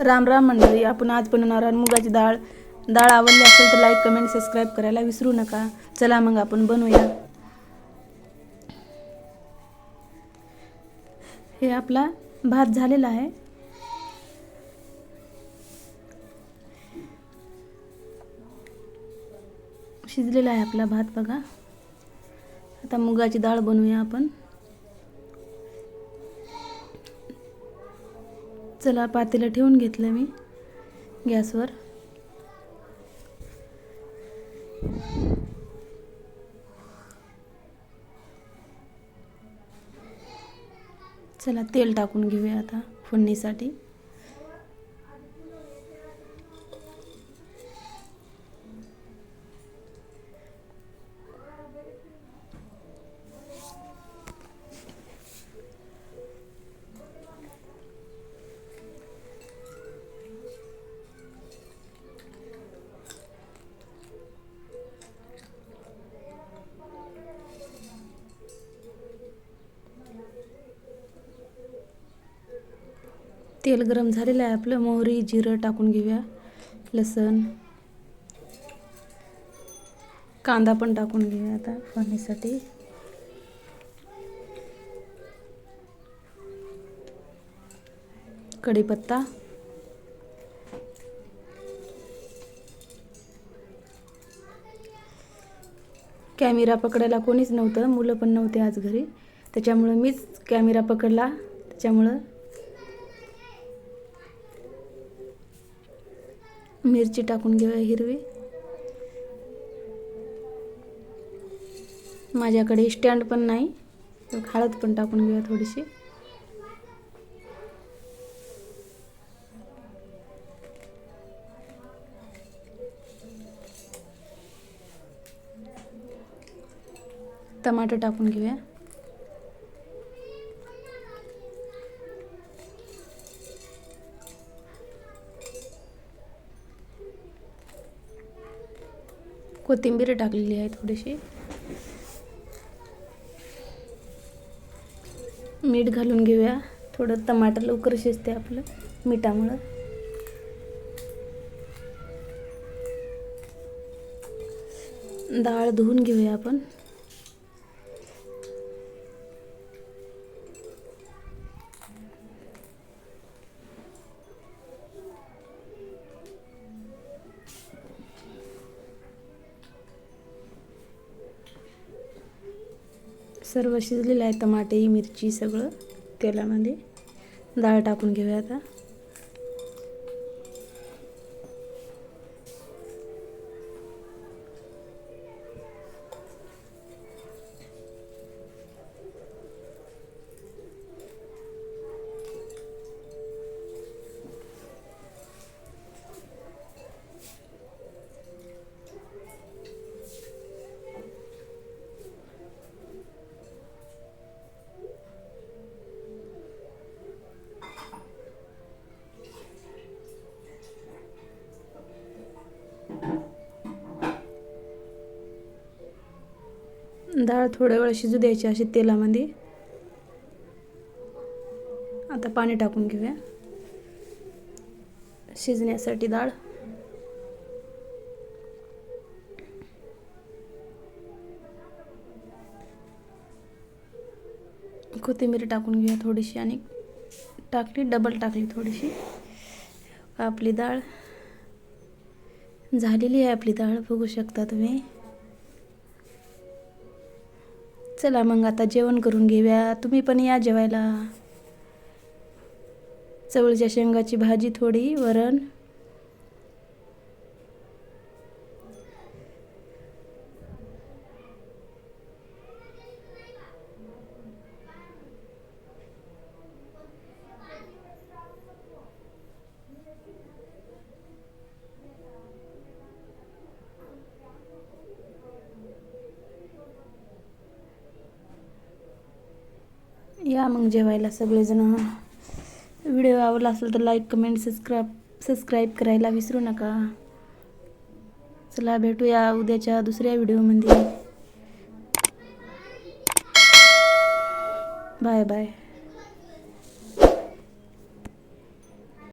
राम राम मंडळी आपण आज बनवणार आहोत मुगाची डाळ. डाळ आवडली असेल तर लाईक कमेंट सबस्क्राईब करायला विसरू नका. चला मग आपण बनवूया. हे आपला भात झालेला आहे. शिजलेला आहे आपला भात बघा. आता मुगाची डाळ बनवूया आपण. चला पातेलं ठेवून घेतलं मी गॅसवर. चला तेल टाकून घेऊया आता फोडणीसाठी तेल गरम झालेलं आहे आपलं. मोहरी जिरं टाकून घेऊया. लसण. कांदा पण टाकून घेऊया आता फोडणीसाठी कढीपत्ता. कॅमेरा पकडायला कोणीच नव्हतं. मुलं पण नव्हते आज घरी. त्याच्यामुळं मीच कॅमेरा पकडला. त्याच्यामुळं मिरची टाकून घेऊया हिरवी. माझ्याकडे स्टँड पण नाही तर हळद पण टाकून घेऊया थोडीशी. टमाटर टाकून घेऊया. कोथिंबीर टाकलेली आहे थोडीशी. मीठ घालून घेऊया. थोडं टमाटर लवकर शिजते आपलं मिठामुळं. डाळ धुवून घेऊया आपण. सर्व शिजलेलं आहे टमाटे मिरची सगळं तेलामध्ये. डाळ टाकून घेऊया आता. डाळ थोड्या वेळ शिजू द्यायची अशी तेलामध्ये. आता पाणी टाकून घेऊया. शिजण्यासाठी डाळ. कोथिंबीर टाकून घेऊया थोडीशी आणि टाकली डबल टाकली थोडीशी. आपली डाळ झालेली आहे आपली डाळ बघू शकता तुम्ही. चला मग आता जेवण करून घेऊया. तुम्ही पण या जेवायला. चवळीच्या शेंगाची भाजी थोडी वरण. या. मग जेवायला सगळेजण व्हिडिओ आवडला असेल तर लाईक कमेंट सबस्क्राईब सबस्क्राईब करायला विसरू नका. चला भेटूया उद्याच्या दुसऱ्या व्हिडिओमध्ये बाय बाय